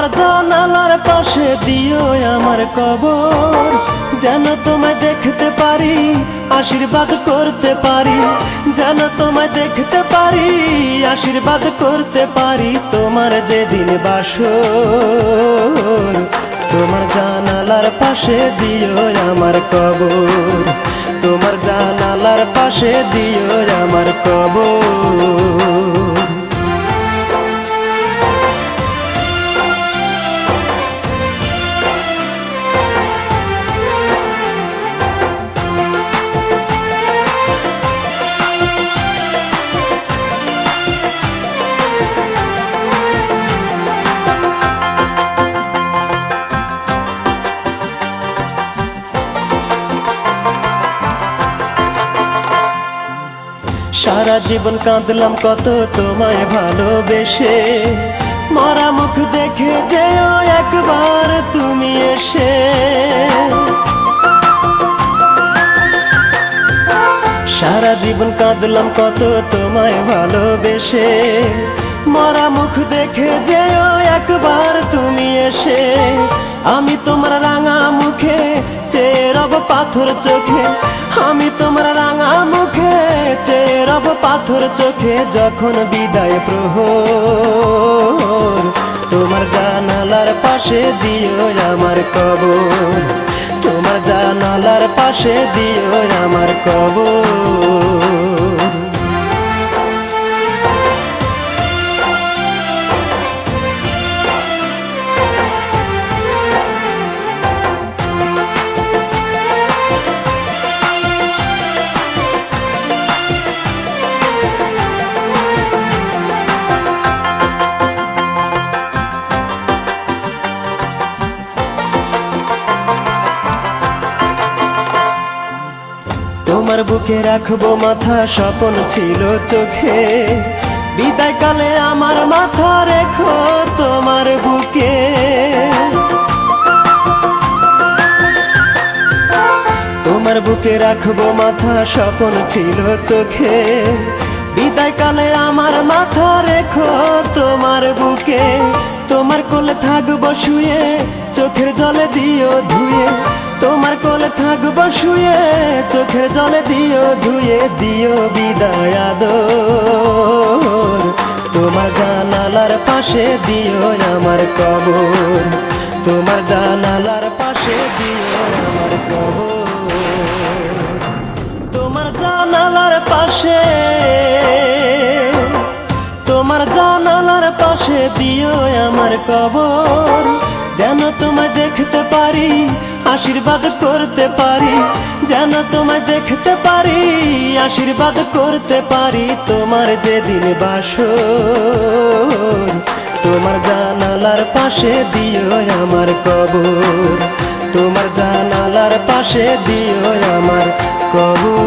তোমার জানালার পাশে দিও আমার কবর। যেন তোমায় দেখতে পারি, আশীর্বাদ করতে পারি। যেন তোমায় দেখতে পারি, আশীর্বাদ করতে পারি তোমার যেদিন বাসর। তোমার জানালার পাশে দিও আমার কবর। তোমার জানালার পাশে দিও আমার কবর। সারা জীবন কাঁদলাম কত তোমায় ভালোবেসে। মরা মুখ দেখে যেও একবার তুমি এসে। সারা জীবন কাঁদলাম কত তোমায় ভালোবেসে। মরা মুখ দেখে যেও একবার তুমি এসে। আমি তোমার রাঙা মুখে, চেয়ে রব পাথর চোখে। আমি তোমার রাঙা মুখে চেরব পাথর চোখে যখন বিদায় প্রহর। তোমার জানালার পাশে দিও আমার কবর। তোমার জানালার পাশে দিও আমার কবর। তোমার বুকে রাখব মাথা, স্বপন ছিল চোখে। বিদায় কালে আমার মাথা রেখো তোমার বুকে। তোমার বুকে রাখব মাথা, স্বপন ছিল চোখে। বিদায় কালে আমার মাথা রেখো তোমার বুকে। তোমার কোলে থাকব শুয়ে, চোখের জলে দিও ধুয়ে। তোমার কোলে থাকব শুয়ে চোখের জলে দিও, ধুয়ে দিও বিদায় আদর। তোমার জানালার পাশে দিও আমার কবর। তোমার জানালার পাশে দিও আমার কবর। তোমার জানালার পাশে, তোমার জানালার পাশে দিও আমার কবর। যেন তোমায় দেখতে পারি আশীর্বাদ করতে পারি, যেন তোমায় দেখতে পারি। আশীর্বাদ করতে পারি তোমার যেদিন বাসর। তোমার জানালার পাশে দিও আমার কবর। তোমার জানালার পাশে দিও আমার কবর।